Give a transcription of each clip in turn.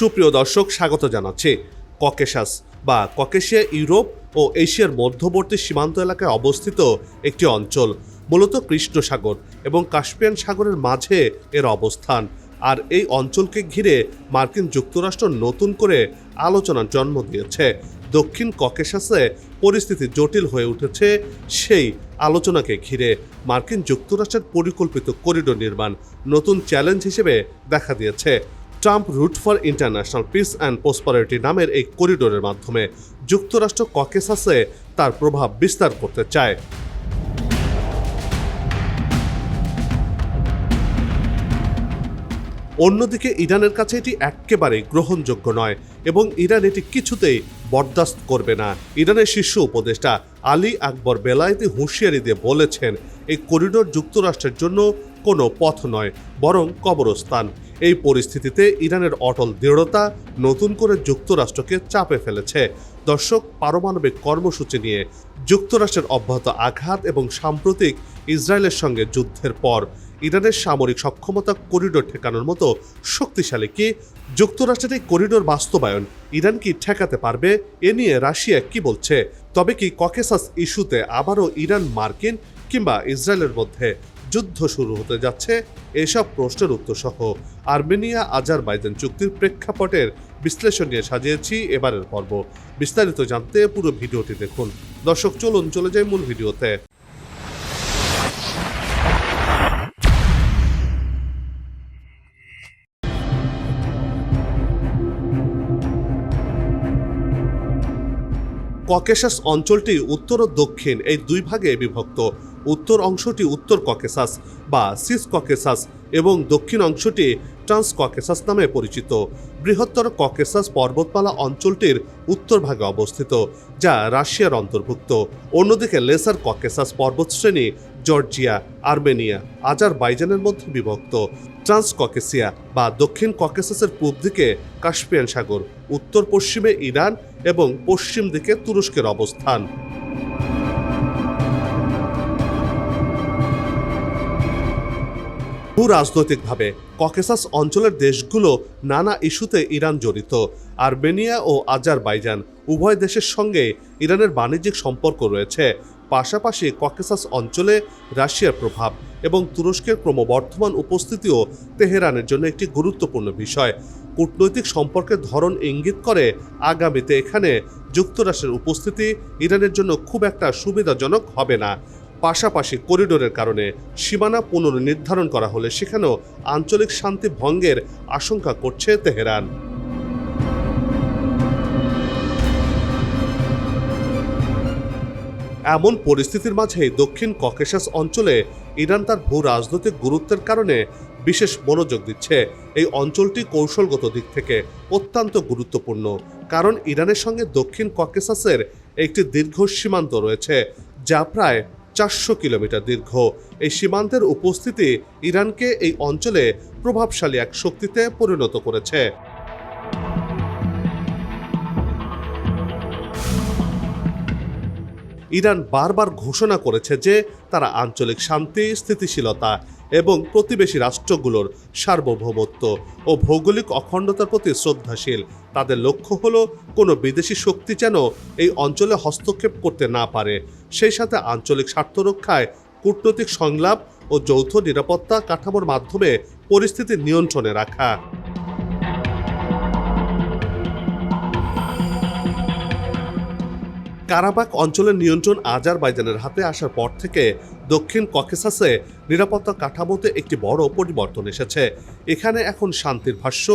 সুপ্রিয় দর্শক, স্বাগত জানাচ্ছি ককেশাস বা ককেশিয়া ইউরোপ ও এশিয়ার মধ্যবর্তী সীমান্ত এলাকায় অবস্থিত একটি অঞ্চল, মূলত কৃষ্ণ সাগর এবং কাস্পিয়ান সাগরের মাঝে এর অবস্থান। আর এই অঞ্চলকে ঘিরে মার্কিন যুক্তরাষ্ট্র নতুন করে আলোচনার জন্ম দিয়েছে। দক্ষিণ ককেশাসে পরিস্থিতি জটিল হয়ে উঠেছে সেই আলোচনাকে ঘিরে। মার্কিন যুক্তরাষ্ট্রের পরিকল্পিত করিডোর নির্মাণ নতুন চ্যালেঞ্জ হিসেবে দেখা দিয়েছে। Trump route for international peace and prosperity নামের এই করিডোরের মাধ্যমে যুক্তরাষ্ট্র ককেসাসে তার প্রভাব বিস্তার করতে চায়। অন্যদিকে ইরানের কাছে এটি একেবারে গ্রহণযোগ্য নয় এবং ইরান এটি কিছুতেই বরদাস্ত করবে না। ইরানের শীর্ষ উপদেষ্টা আলী আকবর বেলায়েতি হুঁশিয়ারি দিয়ে বলেছেন, এই করিডোর যুক্তরাষ্ট্রের জন্য কোনো পথ নয়, বরং কবরস্থান। এই পরিস্থিতিতে ইরানের অটল দৃঢ়তা নতুন করে যুক্তরাষ্ট্রকে চাপে ফেলেছে। দর্শক, পারমাণবিক কর্মসূচি নিয়ে যুক্তরাষ্ট্রের অব্যাহত আঘাত এবং সাম্প্রতিক ইসরায়েলের সঙ্গে যুদ্ধের পর ইরানের সামরিক সক্ষমতা করিডোর ঠেকানোর মতো শক্তিশালী কি যুক্তরাষ্ট্রের এই করিডোর বাস্তবায়ন ইরান কি ঠেকাতে পারবে? এ নিয়ে রাশিয়া কি বলছে? তবে কি ককেসাস ইস্যুতে আবারও ইরান, মার্কিন কিংবা ইসরায়েলের মধ্যে যুদ্ধ শুরু হতে যাচ্ছে। এসব প্রশ্নের উত্তর সহ আর্মেনিয়া, আজারবাইজান চুক্তির প্রেক্ষাপটের বিশ্লেষণ নিয়ে সাজিয়েছি এবারের পর্ব। বিস্তারিত জানতে পুরো ভিডিওটি দেখুন। দর্শক, চলুন, চলে যাই মূল ভিডিওতে। ককেশাস অঞ্চলটি উত্তর ও দক্ষিণ এই দুই ভাগে বিভক্ত। উত্তর অংশটি উত্তর ককেসাস বা সিস ককেসাস এবং দক্ষিণ অংশটি ট্রান্স ককেসাস নামে পরিচিত। বৃহত্তর ককেসাস পর্বতমালা অঞ্চলটির উত্তর ভাগে অবস্থিত, যা রাশিয়ার অন্তর্ভুক্ত। অন্যদিকে লেসার ককেসাস পর্বতশ্রেণী জর্জিয়া, আর্মেনিয়া, আজারবাইজানের মধ্যে বিভক্ত। ট্রান্স ককেসিয়া বা দক্ষিণ ককেসাসের পূব দিকে কাস্পিয়ান সাগর, উত্তর পশ্চিমে ইরান এবং পশ্চিম দিকে তুরস্কের অবস্থান। ভূ রাজনৈতিকভাবে ককেসাস অঞ্চলের দেশগুলো নানা ইস্যুতে ইরান জড়িত। আর্মেনিয়া ও আজারবাইজান উভয় দেশের সঙ্গে ইরানের বাণিজ্যিক সম্পর্ক রয়েছে। পাশাপাশি ককেসাস অঞ্চলে রাশিয়ার প্রভাব এবং তুরস্কের ক্রমবর্ধমান উপস্থিতিও তেহরানের জন্য একটি গুরুত্বপূর্ণ বিষয়। কূটনৈতিক সম্পর্কের ধরন ইঙ্গিত করে আগামীতে এখানে যুক্তরাষ্ট্রের উপস্থিতি ইরানের জন্য খুব একটা সুবিধাজনক হবে না। পাশাপাশি করিডোরের কারণে সীমানা পুনর্নির্ধারণ করা হলে সেখানেও আঞ্চলিক শান্তি ভঙ্গের আশঙ্কা করছে তেহরান। এমন পরিস্থিতির মাঝে দক্ষিণ ককেশাস অঞ্চলে ইরান তার ভূ রাজনৈতিক গুরুত্বের কারণে বিশেষ মনোযোগ দিচ্ছে। এই অঞ্চলটি কৌশলগত দিক থেকে অত্যন্ত গুরুত্বপূর্ণ, কারণ ইরানের সঙ্গে দক্ষিণ ককেশাসের একটি দীর্ঘ সীমান্ত রয়েছে, যা প্রায় চারশো কিলোমিটার দীর্ঘ। এই সীমান্তের উপস্থিতি ইরানকে এই অঞ্চলে প্রভাবশালী এক শক্তিতে পরিণত করেছে। ইরান বারবার ঘোষণা করেছে যে তারা আঞ্চলিক শান্তি, স্থিতিশীলতা এবং প্রতিবেশী রাষ্ট্রগুলোর সার্বভৌমত্ব ও ভৌগোলিক অখণ্ডতার প্রতি শ্রদ্ধাশীল। তাদের লক্ষ্য হলো কোনো বিদেশি শক্তি যেন এই অঞ্চলে হস্তক্ষেপ করতে না পারে। সেই সাথে আঞ্চলিক স্বার্থ রক্ষায় কূটনৈতিক সংলাপ ও যৌথ নিরাপত্তা কাঠামোর মাধ্যমে পরিস্থিতি নিয়ন্ত্রণে রাখা। কারাবাক অঞ্চলের নিয়ন্ত্রণ আজারবাইজানের হাতে আসার পর থেকে দক্ষিণ ককেসাসে নিরাপত্তা কাঠামোতে একটি বড় পরিবর্তন এসেছে। এখানে এখন শান্তির ভাষ্য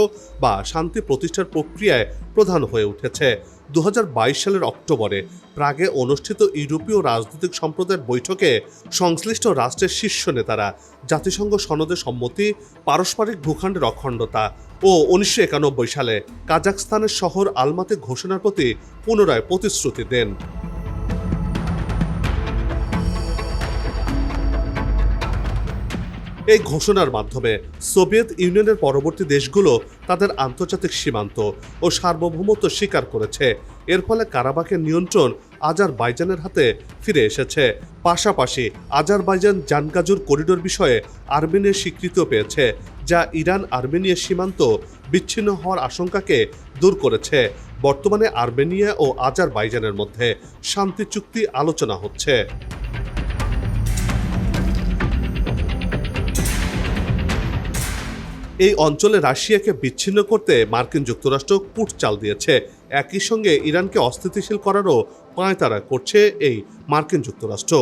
বা শান্তি প্রতিষ্ঠার প্রক্রিয়ায় প্রধান হয়ে উঠেছে। দু হাজার বাইশ সালের অক্টোবরে প্রাগে অনুষ্ঠিত ইউরোপীয় রাজনৈতিক সম্প্রদায়ের বৈঠকে সংশ্লিষ্ট রাষ্ট্রের শীর্ষ নেতারা জাতিসংঘ সনদে সম্মতি, পারস্পরিক ভূখণ্ডের অখণ্ডতা ও উনিশশো একানব্বই সালে কাজাকস্তানের শহর আলমাতে ঘোষণার প্রতি পুনরায় প্রতিশ্রুতি দেন। এই ঘোষণার মাধ্যমে সোভিয়েত ইউনিয়নের পরবর্তী দেশগুলো তাদের আন্তর্জাতিক সীমান্ত ও সার্বভৌমত্ব স্বীকার করেছে। এর ফলে কারাবাকের নিয়ন্ত্রণ আজারবাইজানের হাতে ফিরে এসেছে। পাশাপাশি আজারবাইজান জানগাজুর করিডোর বিষয়ে আর্মেনিয়ার স্বীকৃতিও পেয়েছে, যা ইরান আর্মেনিয়া সীমান্ত বিচ্ছিন্ন হওয়ার আশঙ্কাকে দূর করেছে। বর্তমানে আর্মেনিয়া ও আজারবাইজানের মধ্যে শান্তি চুক্তি আলোচনা হচ্ছে। এই অঞ্চলে রাশিয়াকে বিচ্ছিন্ন করতে মার্কিন যুক্তরাষ্ট্র কুট চাল দিয়েছে। একই সঙ্গে ইরানকে অস্থিতিশীল করারও পায়তারা করছে এই মার্কিন যুক্তরাষ্ট্র।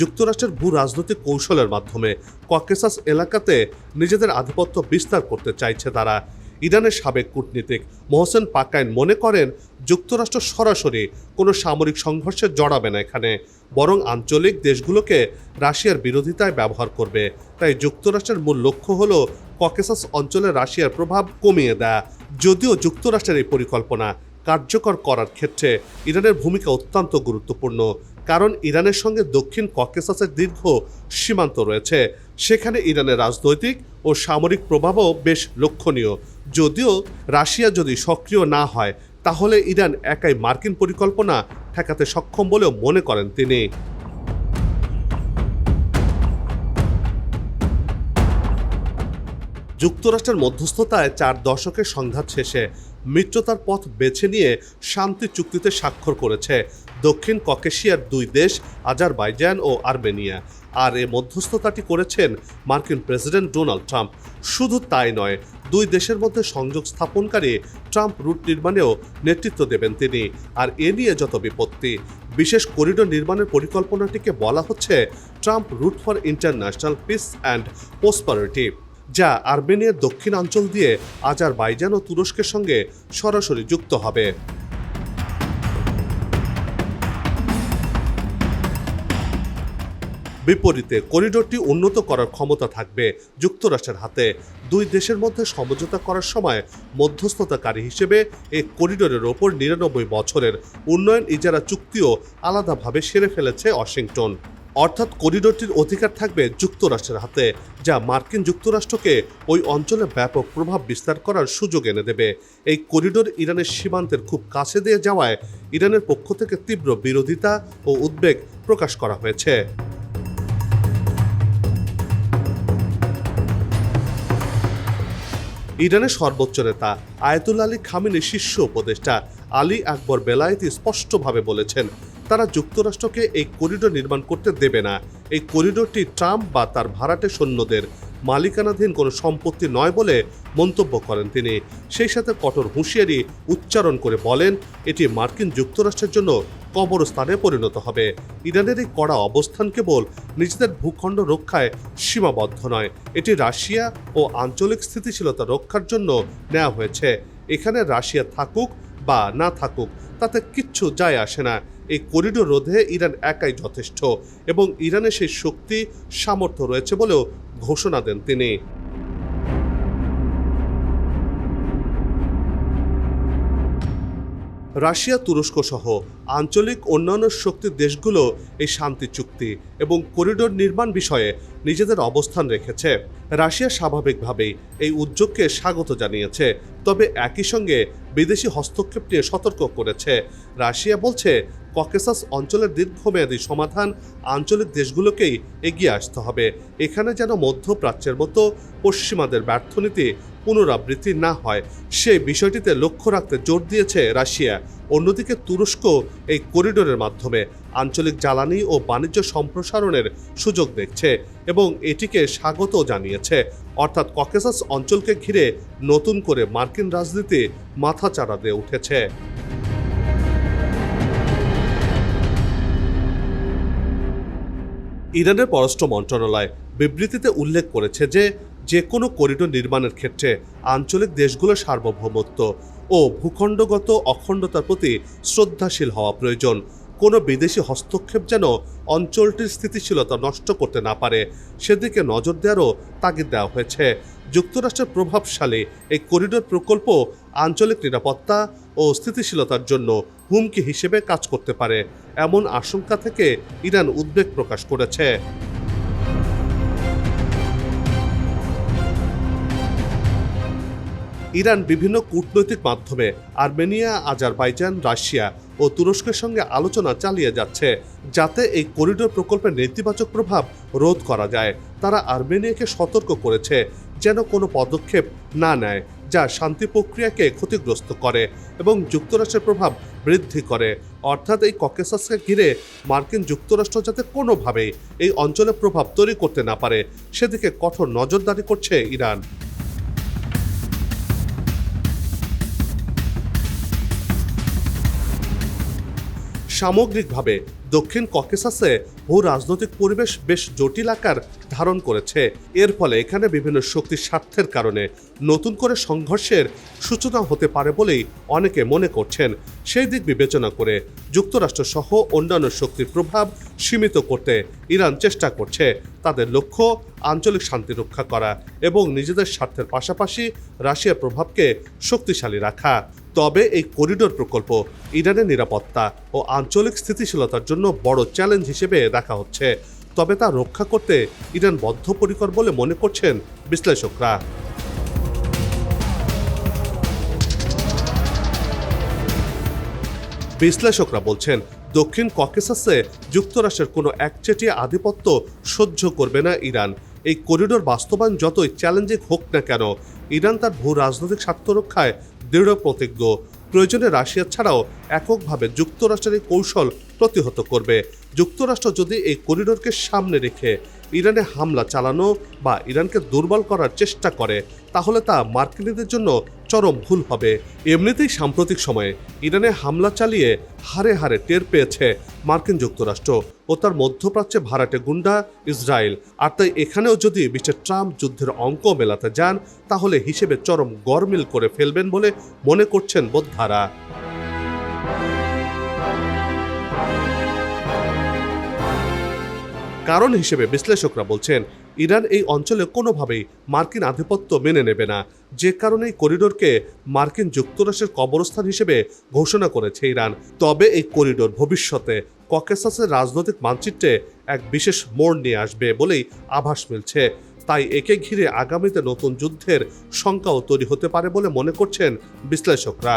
যুক্তরাষ্ট্রের ভূ রাজনৈতিক কৌশলের মাধ্যমে ককেসাস এলাকাতে নিজেদের আধিপত্য বিস্তার করতে চাইছে তারা। ইরানের সাবেক কূটনীতিক মোহসেন পাকাইন মনে করেন, যুক্তরাষ্ট্র সরাসরি কোনো সামরিক সংঘর্ষে জড়াবে না এখানে, বরং আঞ্চলিক দেশগুলোকে রাশিয়ার বিরোধিতায় ব্যবহার করবে। তাই যুক্তরাষ্ট্রের মূল লক্ষ্য হল ককেসাস অঞ্চলে রাশিয়ার প্রভাব কমিয়ে দেয়া। যদিও যুক্তরাষ্ট্রের এই পরিকল্পনা কার্যকর করার ক্ষেত্রে ইরানের ভূমিকা অত্যন্ত গুরুত্বপূর্ণ, কারণ ইরানের সঙ্গে দক্ষিণ ককেসাসের দীর্ঘ সীমান্ত রয়েছে। সেখানে ইরানের রাজনৈতিক ও সামরিক প্রভাবও বেশ লক্ষণীয়। যদিও রাশিয়া যদি সক্রিয় না হয়, তাহলে ইরান একাই মার্কিন পরিকল্পনা ঠেকাতে সক্ষম বলেও মনে করেন তিনি। যুক্তরাষ্ট্রের মধ্যস্থতায় চার দশকের সংঘাত শেষে মিত্রতার পথ বেছে নিয়ে শান্তি চুক্তিতে স্বাক্ষর করেছে দক্ষিণ ককেশিয়ার দুই দেশ, আজারবাইজান ও আর্মেনিয়া। আর এ মধ্যস্থতাটি করেছেন মার্কিন প্রেসিডেন্ট ডোনাল্ড ট্রাম্প। শুধু তাই নয়, দুই দেশের মধ্যে সংযোগ স্থাপনকারী ট্রাম্প রুট নির্মাণেও নেতৃত্ব দেবেন তিনি। আর এ নিয়ে যত বিপত্তি, বিশেষ করিডোর নির্মাণের পরিকল্পনাটিকে বলা হচ্ছে Trump route for international peace and prosperity. যা আর্মেনিয়ার দক্ষিণাঞ্চল দিয়ে আজারবাইজান ও তুরস্কের সঙ্গে সরাসরি যুক্ত হবে। বিপরীতে করিডোরটি উন্নত করার ক্ষমতা থাকবে যুক্তরাষ্ট্রের হাতে। দুই দেশের মধ্যে সমঝোতা করার সময় মধ্যস্থতাকারী হিসেবে এই করিডোরের ওপর নিরানব্বই বছরের উন্নয়ন ইজারা চুক্তিও আলাদাভাবে সেরে ফেলেছে ওয়াশিংটন। অর্থাৎ করিডোরটির অধিকার থাকবে যুক্তরাষ্ট্রের হাতে, যা মার্কিন যুক্তরাষ্ট্রকে ওই অঞ্চলে ব্যাপক প্রভাব বিস্তার করার সুযোগ এনে দেবে। এই করিডোর ইরানের সীমান্তের খুব কাছে দিয়ে যাওয়ায় ইরানের পক্ষ থেকে তীব্র বিরোধিতা ও উদ্বেগ প্রকাশ করা হয়েছে। ইরানের সর্বোচ্চ নেতা আয়তুল আলী খামিনী শীর্ষ উপদেষ্টা আলী আকবর বেলায়েতি স্পষ্টভাবে বলেছেন তারা যুক্তরাষ্ট্রকে এই করিডোর নির্মাণ করতে দেবে না। এই করিডোরটি ট্রাম্প বা তার ভাড়াটে সৈন্যদের মালিকানাধীন কোনো সম্পত্তি নয় বলে মন্তব্য করেন তিনি। সেই সাথে কঠোর হুঁশিয়ারি উচ্চারণ করে বলেন, এটি মার্কিন যুক্তরাষ্ট্রের জন্য কবরস্থানে পরিণত হবে। ইরানের এই কড়া অবস্থান কেবল নিজেদের ভূখণ্ড রক্ষায় সীমাবদ্ধ নয়, এটি রাশিয়া ও আঞ্চলিক স্থিতিশীলতা রক্ষার জন্য নেওয়া হয়েছে। এখানে রাশিয়া থাকুক বা না থাকুক, তাতে কিচ্ছু যায় আসে না। এই করিডোর রোধে ইরান একাই যথেষ্ট এবং ইরানের সেই শক্তি সামর্থ্য রয়েছে বলেও ঘোষণা দেন তিনি। রাশিয়া, তুরস্ক সহ আঞ্চলিক অন্যান্য শক্তির দেশগুলো এই শান্তি চুক্তি এবং করিডোর নির্মাণ বিষয়ে নিজেদের অবস্থান রেখেছে। রাশিয়া স্বাভাবিকভাবেই এই উদ্যোগকে স্বাগত জানিয়েছে, তবে একই সঙ্গে বিদেশি হস্তক্ষেপ নিয়ে সতর্ক করেছে। রাশিয়া বলছে, ককেসাস অঞ্চলের দীর্ঘমেয়াদী সমাধান আঞ্চলিক দেশগুলোকেই এগিয়ে আসতে হবে। এখানে যেন মধ্যপ্রাচ্যের মতো পশ্চিমাদের ব্যর্থনীতি পুনরাবৃত্তি না হয় সেই বিষয়টিতে লক্ষ্য রাখতে জোর দিয়েছে রাশিয়া। অন্যদিকে তুরস্ক এই করিডোরের মাধ্যমে আঞ্চলিক জ্বালানি ও বাণিজ্য সম্প্রসারণের সুযোগ দেখছে এবং এটিকে স্বাগত জানিয়েছে। অর্থাৎ ককেসাস অঞ্চলকে ঘিরে নতুন করে মার্কিন রাজনীতি মাথাচাড়া দিয়ে উঠেছে। ইরানের পররাষ্ট্র মন্ত্রণালয় বিবৃতিতে উল্লেখ করেছে যে যে কোনো করিডোর নির্মাণের ক্ষেত্রে আঞ্চলিক দেশগুলোর সার্বভৌমত্ব ও ভূখণ্ডগত অখণ্ডতার প্রতি শ্রদ্ধাশীল হওয়া প্রয়োজন। কোনো বিদেশি হস্তক্ষেপ যেন অঞ্চলটির স্থিতিশীলতা নষ্ট করতে না পারে, সেদিকে নজর দেওয়ারও তাগিদ দেওয়া হয়েছে। যুক্তরাষ্ট্রের প্রভাবশালী এই করিডোর প্রকল্প আঞ্চলিক নিরাপত্তা ও স্থিতিশীলতার জন্য হুমকি হিসেবে কাজ করতে পারে, এমন আশঙ্কা থেকে ইরান উদ্বেগ প্রকাশ করেছে। ইরান বিভিন্ন কূটনৈতিক মাধ্যমে আর্মেনিয়া, আজারবাইজান, রাশিয়া ও তুরস্কের সঙ্গে আলোচনা চালিয়ে যাচ্ছে। যাতে এই করিডোর প্রকল্পের নেতিবাচক প্রভাব রোধ করা যায়, তারা আর্মেনিয়াকে সতর্ক করেছে, যেন কোনো পদক্ষেপ না নেয়, যা শান্তি প্রক্রিয়াকে ক্ষতিগ্রস্ত করে এবং যুক্তরাষ্ট্রের প্রভাব বৃদ্ধি করে। অর্থাৎ এই ককেসাসকে ঘিরে মার্কিন যুক্তরাষ্ট্র যাতে কোনোভাবেই এই অঞ্চলে প্রভাব তৈরি করতে না পারে, সেদিকে কঠোর নজরদারি করছে ইরান। সামগ্রিকভাবে দক্ষিণ ককেসাসে ভূ রাজনৈতিক পরিবেশ বেশ জটিল আকার ধারণ করেছে। এর ফলে এখানে বিভিন্ন শক্তির স্বার্থের কারণে নতুন করে সংঘর্ষের সূচনা হতে পারে বলেই অনেকে মনে করছেন। সেই দিক বিবেচনা করে যুক্তরাষ্ট্র সহ অন্যান্য শক্তির প্রভাব সীমিত করতে ইরান চেষ্টা করছে তাদের লক্ষ্য আঞ্চলিক শান্তি রক্ষা করা এবং নিজেদের স্বার্থের পাশাপাশি রাশিয়ার প্রভাবকে শক্তিশালী রাখা। তবে এই করিডোর প্রকল্প ইরানের নিরাপত্তা ও আঞ্চলিক স্থিতিশীলতার জন্য বড় চ্যালেঞ্জ হিসেবে দেখা হচ্ছে। তবে তা রক্ষা করতে ইরান বদ্ধপরিকর বলে মনে করছেন বিশ্লেষকরা। বিশ্লেষকরা বলছেন, দক্ষিণ ককেসাসে যুক্তরাষ্ট্রের কোনো একচেটিয়া আধিপত্য সহ্য করবে না ইরান। এই করিডোর বাস্তবায়ন যতই চ্যালেঞ্জিং হোক না কেন, ইরান তার ভূ রাজনৈতিক স্বার্থ রক্ষায় দৃঢ় প্রতিজ্ঞ। প্রয়োজনে রাশিয়া ছাড়াও এককভাবে যুক্তরাষ্ট্রের কৌশল প্রতিহত করবে। যুক্তরাষ্ট্র যদি এই করিডোরকে সামনে রেখে ইরানে হামলা চালানো বা ইরানকে দুর্বল করার চেষ্টা করে, তাহলে তা মার্কিনীদের জন্য চরম ভুল হবে। এমনিতেই সাম্প্রতিক সময়ে ইরানে হামলা চালিয়ে হারে হারে টের পেয়েছে মার্কিন যুক্তরাষ্ট্র ও তার মধ্যপ্রাচ্যে ভাড়াটে গুন্ডা ইসরায়েল। আর তাই এখানেও যদি মিস্টার ট্রাম্প যুদ্ধের অঙ্ক মেলাতে যান, তাহলে হিসেবে চরম গরমিল করে ফেলবেন বলে মনে করছেন বোদ্ধারা কারণ হিসেবে বিশ্লেষকরা বলছেন ইরান এই অঞ্চলে কোনোভাবেই মার্কিন আধিপত্য মেনে নেবে না। যে কারণে এই করিডোরকে মার্কিন যুক্তরাষ্ট্রের কবরস্থান হিসেবে ঘোষণা করেছে ইরান। তবে এই করিডোর ভবিষ্যতে ককেসাসের রাজনৈতিক মানচিত্রে এক বিশেষ মোড় নিয়ে আসবে বলেই আভাস মিলছে। তাই একে ঘিরে আগামীতে নতুন যুদ্ধের শঙ্কাও তৈরি হতে পারে বলে মনে করছেন বিশ্লেষকরা।